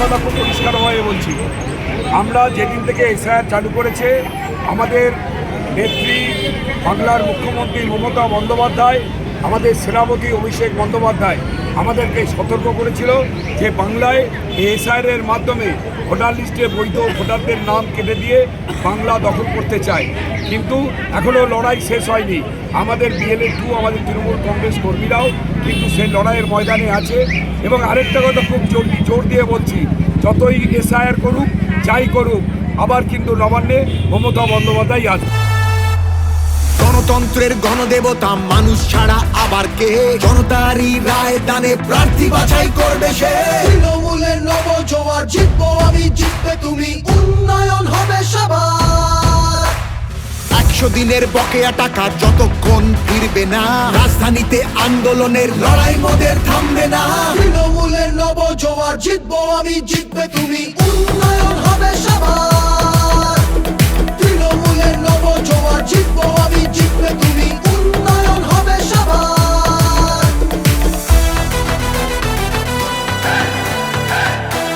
কথা খুব পরিষ্কারভাবে বলছি। আমরা যেদিন থেকে এসআইআর চালু করেছে, আমাদের নেত্রী বাংলার মুখ্যমন্ত্রী মমতা বন্দ্যোপাধ্যায় আমাদের সেনাপতি অভিষেক বন্দ্যোপাধ্যায় আমাদেরকে সতর্ক করেছিল যে বাংলায় এসআইআর এর মাধ্যমে ভোটার লিস্টে বৈধ ভোটারদের নাম কেটে দিয়ে বাংলা দখল করতে চায়। কিন্তু এখনও লড়াই শেষ হয়নি। আমাদের বিএলএ টু আমাদের তৃণমূল কংগ্রেস কর্মীরাও কিন্তু সেই লড়াইয়ের ময়দানে আছে। এবং আরেকটা কথা খুব জোর জোর দিয়ে বলছি, যতই এসআইআর করুক, যাই করুক, আবার কিন্তু নবান্নে মমতা বন্দ্যোপাধ্যায় আছে গণতন্ত্রের গণদেবতা মানুষ ছাড়া আবার কে? জনতারই রায় দানে প্রার্থী বাছাই করবে সে। তৃণমূলের নব জোয়ার জিতবো আমি জিতবে তুমি উন্নয়ন হবে সবার। একশো দিনের বকেয়া টাকা যতক্ষণ ফিরবে না রাজধানীতে আন্দোলনের লড়াই মোদের থামবে না। তৃণমূলের নব জোয়ার জিতবো আমি জিতবে তুমি উন্নয়ন হবে সবার।